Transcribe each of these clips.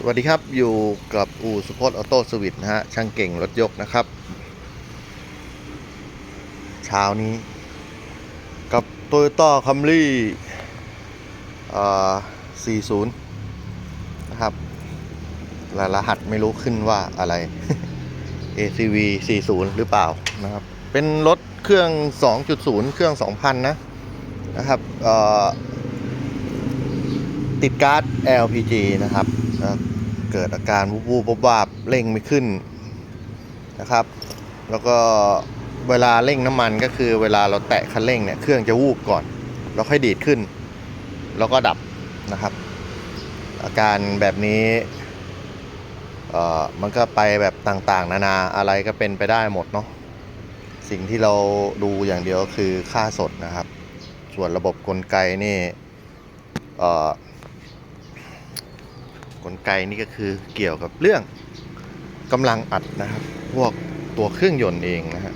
สวัสดีครับอยู่กับอู่สุพจน์ออโต้สวิตนะฮะช่างเก่งรถยกนะครับ เช้านี้ กับ Toyota Camry อ่40 นะครับรรหัสไม่รู้ขึ้นว่าอะไร ACV 40 หรือเปล่านะครับ เป็นรถเครื่อง 2.0 เครื่อง 2,000 นะนะครับติดการ์ด LPG นะครับ เอ่อเกิดอาการวูบวูบวาบเร่งไม่ขึ้นนะครับ แล้วก็เวลาเร่งน้ำมันก็คือเวลาเราแตะคันเร่งเนี่ยเครื่องจะวูบก่อน แล้วค่อยดีดขึ้น แล้วก็ดับนะครับ อาการแบบนี้เอ่อมันก็ไปแบบต่างๆ นานาอะไรก็เป็นไปได้หมดเนาะสิ่งที่เราดูอย่างเดียวก็คือค่าสดนะครับ ส่วนระบบกลไกนี่เอ่อ ลไกนี่ก็คือเกี่ยวกับเรื่องกำลังอัดนะครับ พวกตัวเครื่องยนต์เองนะฮะ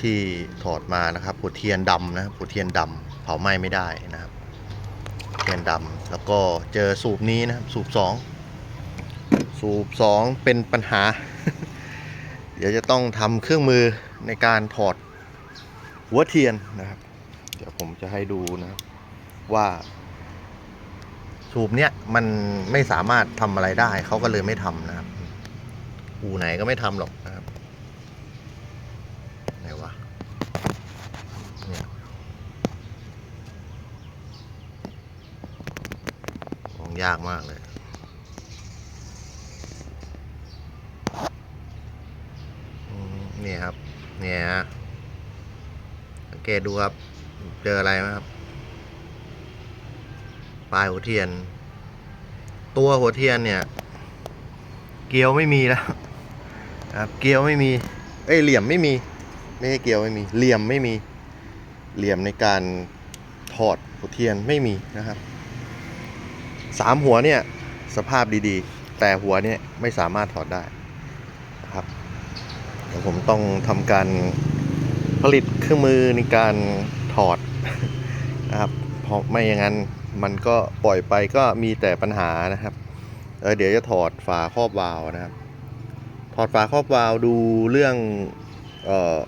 ที่ถอดมานะครับหัวเทียนดำนะหัวเทียนดำเผาไหม้ไม่ได้นะครับเทียนดำแล้วก็เจอสูบนี้นะครับสูบสองสูบสองเป็นปัญหา เดี๋ยวจะต้องทำเครื่องมือในการถอดหัวเทียนนะครับ เดี๋ยวผมจะให้ดูนะครับว่า สูบเนี้ยมันไม่สามารถทำอะไรได้เขาก็เลยไม่ทำนะครับอูไหนก็ไม่ทำหรอกนะครับไหนวะเนี่ยมองยากมากเลยนี่ครับ เนี่ยสังเกตดูครับ เจออะไรไหมครับ ปลายหัวเทียน ตัวหัวเทียนเนี่ย เกลียวไม่มีแล้วครับเกลียวไม่มี เอ้ยเหลี่ยมไม่มี ไม่ใช่เกลียวไม่มี เหลี่ยมไม่มี เหลี่ยมในการถอดหัวเทียนไม่มีนะครับสามหัวเนี่ยสภาพดีๆ แต่หัวเนี่ยไม่สามารถถอดได้นะครับเดี๋ยวผมต้องทำการผลิตเครื่องมือในการถอดนะครับ เพราะไม่อย่างนั้น มันก็ปล่อยไปก็มีแต่ปัญหานะครับเเดี๋ยวจะถอดฝาครอบวาล์วนะครับ ถอดฝาครอบวาล์วดูเรื่องเออ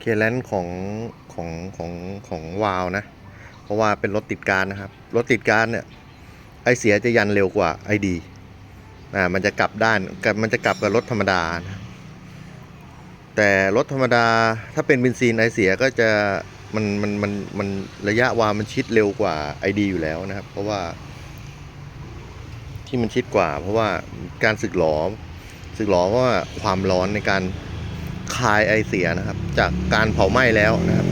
เคลนของของของของวาล์วนะ เพราะว่าเป็นรถติดการนะครับ รถติดการเนี่ยไอเสียจะยันเร็วกว่าไอดีอ่ามันจะกลับด้านกับมันจะกลับกับรถธรรมดานะแต่รถธรรมดาถ้าเป็นเบนซินไอเสียก็จะ มันมันมันมันระยะวาวมันชิดเร็วกว่าไอดีอยู่แล้วนะครับ เพราะว่า ที่มันชิดกว่า เพราะว่าการสึกหลอสึกหลอเพราะว่าความร้อนในการคายไอเสียนะครับ จากการเผาไหม้แล้วนะครับ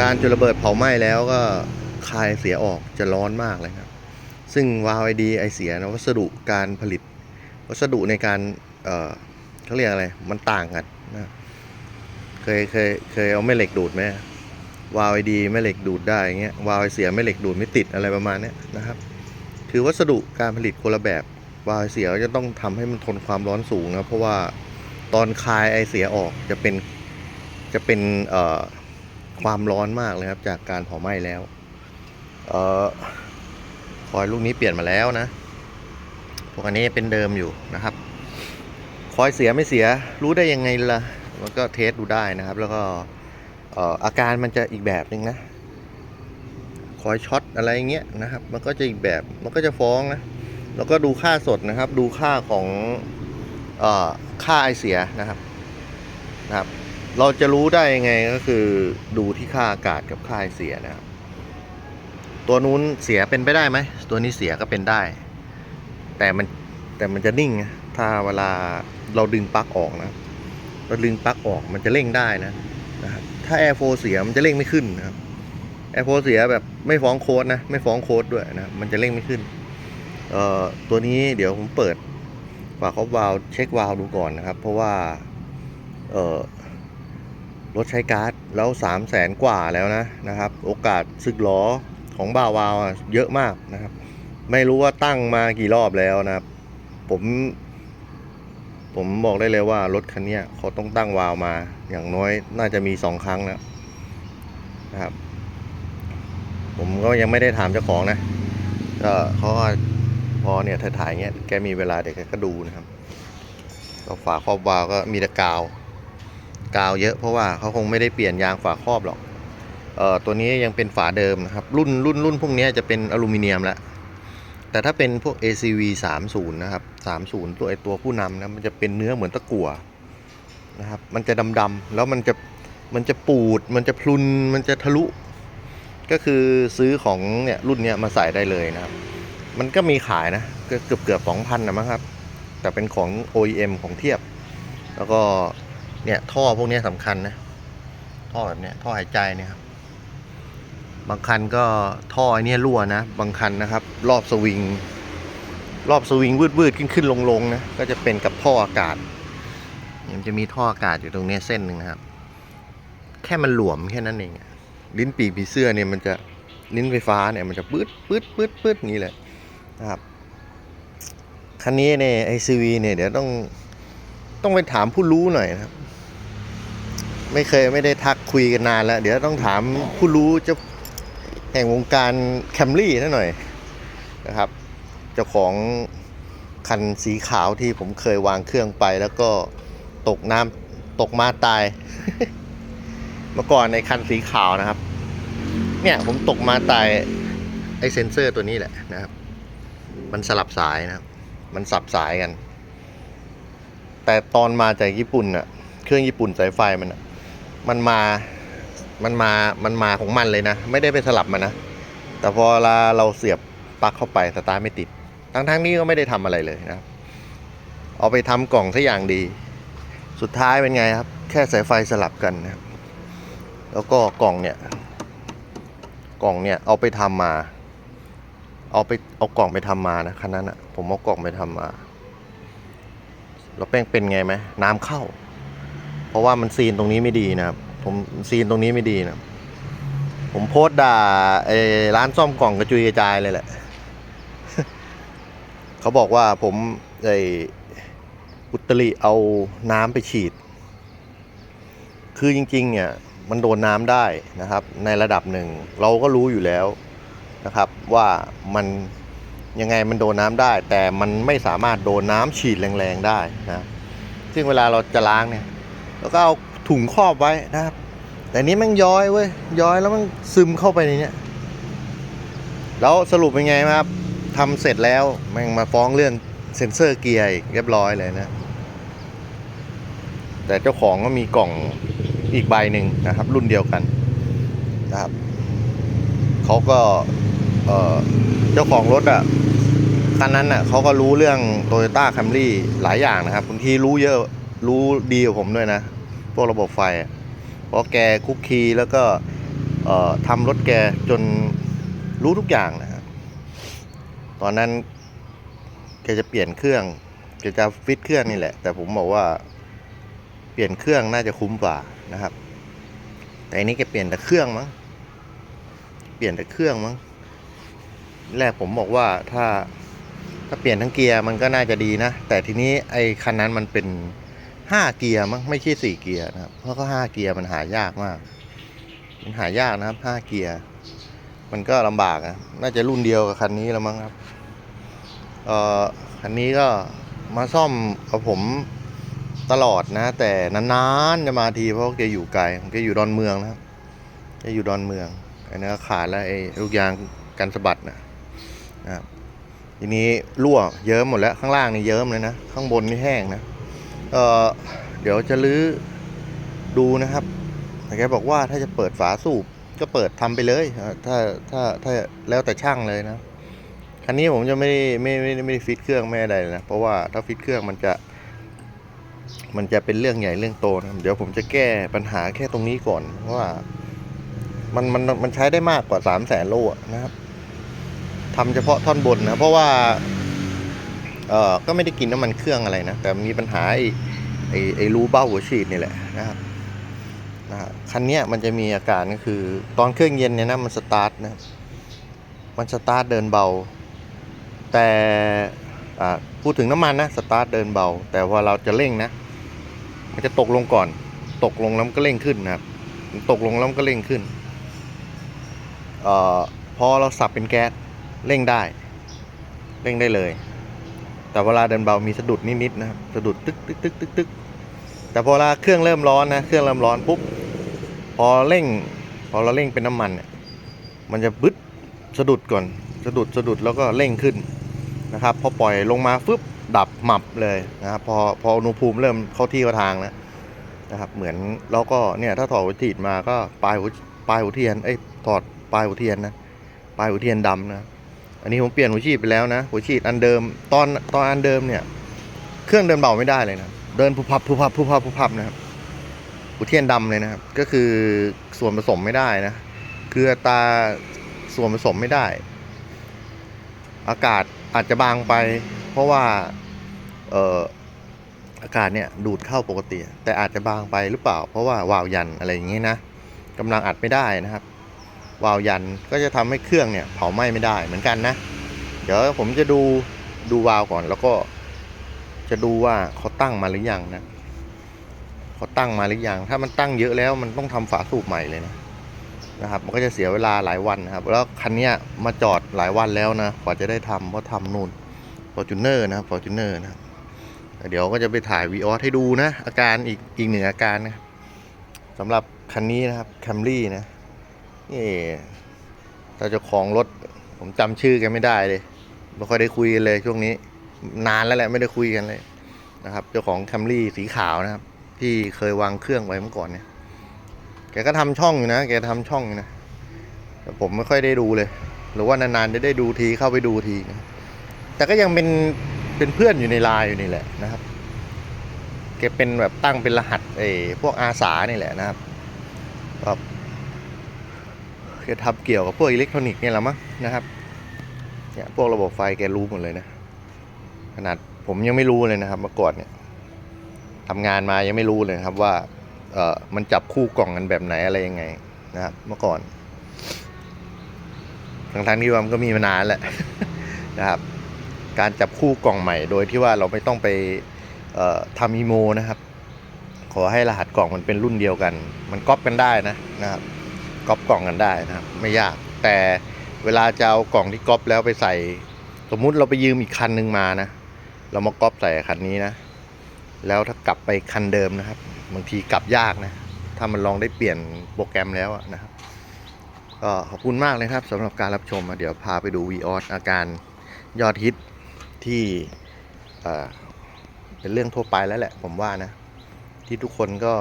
การจุดระเบิดเผาไหม้แล้วก็คายเสียออกจะร้อนมากเลยครับ ซึ่งวาวไอดีไอเสียนะวัสดุการผลิต วัสดุในการเอ่อเขาเรียกอะไร มันต่างกันนะเคยเคยเคยเอาแม่เหล็กดูดไหม วาล์วไอดีแม่เหล็กดูดได้อย่างเงี้ยวาล์วไอเสียแม่เหล็กดูดไม่ติดอะไรประมาณนี้นะครับ คือวัสดุการผลิตคนละแบบวาล์วไอเสียก็จะต้องทำให้มันทนความร้อนสูงนะเพราะว่าตอนคายไอเสียออกจะเป็นจะเป็นเอ่อความร้อนมากเลยครับ จากการเผาไหม้แล้วเอ่อคอยลูกนี้เปลี่ยนมาแล้วนะพวกอันนี้เป็นเดิมอยู่นะครับ คอยเสียไม่เสียรู้ได้ยังไงล่ะมันก็เทสดูได้นะครับ แล้วก็ อาการมันจะอีกแบบหนึ่งนะ คอยช็อตอะไรเงี้ยนะครับ มันก็จะอีกแบบ มันก็จะฟ้องนะ แล้วก็ดูค่าสดนะครับ ดูค่าของอค่าไอเสียนะครับนะครับ เราจะรู้ได้ยังไงก็คือดูที่ค่าอากาศกับค่าไอเสียนะครับ ตัวนู้นเสียเป็นไปได้ไหม ตัวนี้เสียก็เป็นได้ แต่มันแต่มันจะนิ่งนะถ้าเวลาเราดึงปลั๊กออกนะเราดึงปลั๊กออกมันจะเร่งได้นะ นะครับถ้าแอร์โฟเสียมันจะเร่งไม่ขึ้นนะครับแอร์โฟเสียแบบไม่ฟ้องโค้ดนะไม่ฟ้องโค้ดด้วยนะมันจะเร่งไม่ขึ้นเอ่อตัวนี้เดี๋ยวผมเปิดฝาครอบวาล์วเช็ควาล์วดูก่อนนะครับ เพราะว่าเอ่อรถใช้การ์ดแล้วสามแสนกว่าแล้วนะนะครับ โอกาสสึกหลอของบาวาวเยอะมากนะครับ ไม่รู้ว่าตั้งมากี่รอบแล้วนะครับ ผม ผมบอกได้เลยว่ารถคันนี้เขาต้องตั้งวาล์วมา อย่างน้อยน่าจะมีสองครั้งแล้วนะครับ ผมก็ยังไม่ได้ถามเจ้าของนะก็เขาพอเนี่ยถ่ายๆเงี้ยแกมีเวลาเดี๋ยวแกก็ดูนะครับก็ฝาครอบวาล์วก็มีแต่กาว กาวเยอะเพราะว่าเขาคงไม่ได้เปลี่ยนยางฝาครอบหรอกเอ่อตัวนี้ยังเป็นฝาเดิมนะครับ รุ่นรุ่นรุ่นพวกนี้จะเป็นอลูมิเนียมแล้ว แต่ถ้าเป็นพวก ACV 30 นะครับ 30 ตัวไอตัวผู้นำนะมันจะเป็นเนื้อเหมือนตะกั่วนะครับ มันจะดำๆแล้วมันจะมันจะปูด มันจะพลุน มันจะทะลุ ก็คือซื้อของเนี่ยรุ่นเนี้ยมาใส่ได้เลยนะครับ มันก็มีขายนะก็เกือบเกือบสองพันนะมั้งครับ แต่เป็นของ OEM ของเทียบ แล้วก็เนี่ยท่อพวกนี้สำคัญนะ ท่อแบบเนี้ยท่อหายใจเนี่ยครับ บางคันก็ท่อไอเนี้ยรั่วนะ บางคันนะครับ รอบสวิง รอบสวิงวืดวืดขึ้นขึ้นลงลงนะ ก็จะเป็นกับท่ออากาศ มันจะมีท่ออากาศอยู่ตรงนี้เส้นหนึ่งนะครับ แค่มันหลวมแค่นั้นเองอะลิ้นปีกผีเสื้อเนี่ยมันจะลิ้นไฟฟ้าเนี่ยมันจะปื๊ดปื๊ดปื๊ดปื๊ดอย่างนี้เลยนะครับ คันนี้เนี่ยไอซีวีเนี่ยเดี๋ยวต้องต้องไปถามผู้รู้หน่อยนะครับ ไม่เคยไม่ได้ทักคุยกันนานแล้ว เดี๋ยวต้องถามผู้รู้เจ้า แห่งวงการแคมรี่นั่นหน่อยนะครับ เจ้าของคันสีขาวที่ผมเคยวางเครื่องไปแล้วก็ตกน้ำตกมาตาย เมื่อก่อนในคันสีขาวนะครับ เนี่ยผมตกมาตายไอเซนเซอร์ตัวนี้แหละนะครับ มันสลับสายนะครับ มันสับสายกัน แต่ตอนมาจากญี่ปุ่นอะเครื่องญี่ปุ่นสายไฟมันอะมันมา มันมา มันมาของมันเลยนะ ไม่ได้ไปสลับมันนะ แต่พอเวลาเราเสียบปลั๊กเข้าไปสตาร์ทไม่ติด ทั้งทั้งๆนี้ก็ไม่ได้ทำอะไรเลยนะ เอาไปทำกล่องซะอย่างดี สุดท้ายเป็นไงครับ แค่สายไฟสลับกันนะแล้วก็กล่องเนี่ย กล่องเนี่ยเอาไปทำมา เอาไปเอากล่องไปทำมานะคันนั้นอะผมเอากล่องไปทำมาแล้วแป้งเป็นไงไหมน้ำเข้า เพราะว่ามันซีนตรงนี้ไม่ดีนะครับ ผมซีนตรงนี้ไม่ดีนะ ผมโพสด่าไอ้ร้านซ่อมกล่องกระจุยกระจายเลยแหละ เขาบอกว่าผมไอ้อุตริเอาน้ำไปฉีด คือจริง ๆ เนี่ย มันโดนน้ำได้นะครับ ในระดับหนึ่ง เราก็รู้อยู่แล้วนะครับว่ามันยังไงมันโดนน้ำได้ แต่มันไม่สามารถโดนน้ำฉีดแรงๆได้นะซึ่งเวลาเราจะล้างเนี่ยเราก็เอา ถุงครอบไว้นะครับ แต่นี้มันย้อยเว้ยย้อยแล้วมันซึมเข้าไปในเนี้ยแล้วสรุปเป็นไงครับทำเสร็จแล้วแมันมาฟ้องเรื่องเซ็นเซอร์เกียร์เรียบร้อยเลยนะ แต่เจ้าของก็มีกล่องอีกใบหนึ่งนะครับ รุ่นเดียวกันนะครับเขาก็เออเจ้าของรถอะคันนั้นอะเขาก็รู้เรื่อง Toyota Camry หลายอย่างนะครับบางทีรู้เยอะรู้ดีกว่าผมด้วยนะ วกระบบไฟอะเพราะแกคุกคีแล้วก็ทำรถแกจนรู้ทุกอย่างนะครับตอนนั้นแกจะเปลี่ยนเครื่องแกจะฟิตเครื่องนี่แหละ แต่ผมบอกว่าเปลี่ยนเครื่องน่าจะคุ้มกว่านะครับ แต่อันนี้แกเปลี่ยนแต่เครื่องมั้งเปลี่ยนแต่เครื่องมั้งแรกผมบอกว่าถ้าถ้าเปลี่ยนทั้งเกียร์มันก็น่าจะดีนะ แต่ทีนี้ไอ้คันนั้นมันเป็น ห้าเกียร์มั้งไม่ใช่สี่เกียร์นะครับ เพราะก็ห้าเกียร์มันหายากมาก มันหายากนะครับห้าเกียร์ มันก็ลำบากนะน่าจะรุ่นเดียวกับคันนี้แล้วมั้งครับเอ่อคันนี้ก็มาซ่อมกับผมตลอดนะ แต่นานๆจะมาทีเพราะแกอยู่ไกลแกอยู่ดอนเมืองนะครับแกอยู่ดอนเมืองไอ้นั่ขาดแล้วไอ้ลูกยางกันสะบัดนะนะครับทีนี้รั่วเยิ้มหมดแล้วข้างล่างนี่เยิ้มเลยนะ ข้างบนนี่แห้งนะ เออเดี๋ยวจะลื้อดูนะครับแกบอกว่าถ้าจะเปิดฝาสูบก็เปิดทำไปเลย ถ้าถ้าถ้าแล้วแต่ช่างเลยนะ คันนี้ผมจะไม่ไม่ไม่ไม่ได้ฟิตเครื่องไม่อะไรนะ เพราะว่าถ้าฟิตเครื่องมันจะ มันจะเป็นเรื่องใหญ่เรื่องโตนะเดี๋ยวผมจะแก้ปัญหาแค่ตรงนี้ก่อนว่า มันมันมันใช้ได้มากกว่าสามแสนโลนะครับทำเฉพาะท่อนบนนะ เพราะว่า เอ่อก็ไม่ได้กินน้ำมันเครื่องอะไรนะ แต่มีปัญหาไอ้ไอ้ไอ้รูเบ้าหัวฉีดนี่แหละนะครับนะฮะคันนี้มันจะมีอาการก็คือ ตอนเครื่องเย็นเนี่ยนะมันสตาร์ทนะมันสตาร์ทเดินเบา แต่พูดถึงน้ำมันนะสตาร์ทเดินเบา แต่พอเราจะเร่งนะ มันจะตกลงก่อน ตกลงแล้วมันก็เร่งขึ้นนะครับตกลงแล้วมันก็เร่งขึ้นออพอเราสับเป็นแก๊สเร่งได้ เร่งได้เลย แต่เวลาเดินเบามีสะดุดนิดๆนะครับสะดุดตึกตึกตึกตึกตึกแต่พอเวลาเครื่องเริ่มร้อนนะเครื่องเริ่มร้อนปุ๊บพอเร่ง พอเราเร่งเป็นน้ำมันเนี่ยมันจะบึดสะดุดก่อนสะดุดสะดุดแล้วก็เร่งขึ้นนะครับ พอปล่อยลงมาฟึบดับหมับเลยนะครับพอพออุณหภูมิเริ่มเข้าที่เข้าทางแล้วนะครับเหมือนเราก็เนี่ยถ้าถอดหัวฉีดมาก็ปลายหัวปลายหัวเทียนเอ้ยถอดปลายหัวเทียนนะปลายหัวเทียนดำนะ อันนี้ผมเปลี่ยนหัวฉีดไปแล้วนะหัวฉีดอันเดิมตอนตอนอันเดิมเนี่ย เครื่องเดินเบาไม่ได้เลยนะเดินพุพับพุพับพุพับพุพับนะครับหัวเทียนดำเลยนะครับ ก็คือส่วนผสมไม่ได้นะคือตาส่วนผสมไม่ได้ อากาศอาจจะบางไป เพราะว่าเอ่ออากาศเนี่ยดูดเข้าปกติ แต่อาจจะบางไปหรือเปล่า เพราะว่าวาวยันอะไรอย่างงี้นะกำลังอัดไม่ได้นะครับ วาล์วยันก็จะทำให้เครื่องเนี่ยเผาไหม้ไม่ได้เหมือนกันนะ เดี๋ยวผมจะดูดูวาล์วก่อน แล้วก็จะดูว่าเขาตั้งมาหรือยังนะเขาตั้งมาหรือยังถ้ามันตั้งเยอะแล้วมันต้องทำฝาสูบใหม่เลยนะนะครับ มันก็จะเสียเวลาหลายวันนะครับ แล้วคันนี้มาจอดหลายวันแล้วนะกว่าจะได้ทำเพราะทำนู่นฟอร์จูเนอร์นะฟอร์จูเนอร์นะเดี๋ยวก็จะไปถ่ายวีออสให้ดูนะ อาการอีกอีกหนึ่งอาการนะสำหรับคันนี้นะครับแคมรี่นะ นี่ถ้าเจ้าของรถ ผมจำชื่อแกันไม่ได้เลยไม่ค่อยได้คุยกันเลยช่วงนี้ นานแล้วแหละไม่ได้คุยกันเลยนะครับ เจ้าของแคมรี่สีขาวนะครับ ที่เคยวางเครื่องไว้เมื่อก่อนเนี่ย แกก็ทำช่องอยู่นะ แกทำช่องอยู่นะแต่ผมไม่ค่อยได้ดูเลย หรือว่านานๆจะได้ดูทีเข้าไปดูทีนะแต่ก็ยังเป็นเป็นเพื่อนอยู่ในไลน์อยู่นี่แหละนะครับ แกเป็นแบบตั้งเป็นรหัสเออพวกอาสานี่แหละนะครับก็ แกทำเกี่ยวกับพวกอิเล็กทรอนิกส์เนี่ยแหละมั้งนะครับเนี่ยพวกระบบไฟแกรู้หมดเลยนะ ขนาดผมยังไม่รู้เลยนะครับเมื่อก่อนเนี่ยทำงานมายังไม่รู้เลยครับว่าเออมันจับคู่กล่องกันแบบไหนอะไรยังไงนะครับ เมื่อก่อนทั้งทางๆที่ว่ามันก็มีมานานแหละนะครับ การจับคู่กล่องใหม่โดยที่ว่าเราไม่ต้องไปเอ่อทำอีโมนะครับ ขอให้รหัสกล่องมันเป็นรุ่นเดียวกัน มันก๊อปกันได้นะนะครับ ก๊อปกล่องกันได้นะครับ ไม่ยาก แต่เวลาจะเอากล่องที่ก๊อปแล้วไปใส่ สมมุติเราไปยืมอีกคันหนึ่งมานะ เรามาก๊อปใส่คันนี้นะ แล้วถ้ากลับไปคันเดิมนะครับ บางทีกลับยากนะ ถ้ามันลองได้เปลี่ยนโปรแกรมแล้วนะครับ ก็ขอบคุณมากเลยครับสำหรับการรับชม เดี๋ยวพาไปดู v ีออสอาการยอดฮิตที่เป็นเรื่องทั่วไปแล้วแหละผมว่านะ ที่ทุกคนก็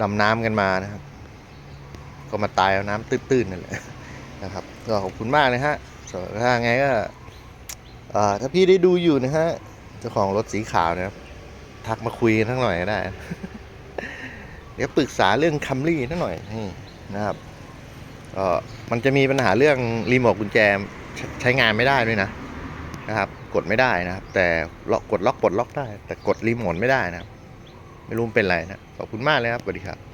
ดำน้ำกันมานะครับ ก็มาตายเอาน้ำตื้นๆนั่นแหละนะครับก็ขอบคุณมากเลยฮะส่วนถ้าไงก็ถ้าพี่ได้ดูอยู่นะฮะเจ้าของรถสีขาวนะครับทักมาคุยกันทั้งหน่อยก็ได้ เดี๋ยวปรึกษาเรื่องคัมรี่ทั้งหน่อยนี่นะครับก็มันจะมีปัญหาเรื่องรีโมทกุญแจใช้งานไม่ได้ด้วยนะนะครับ กดไม่ได้นะครับ แต่ล็อกกดล็อกปลดล็อกได้ แต่กดรีโมทไม่ได้นะครับ ไม่รู้เป็นไรนะขอบคุณมากเลยครับสวัสดีครับ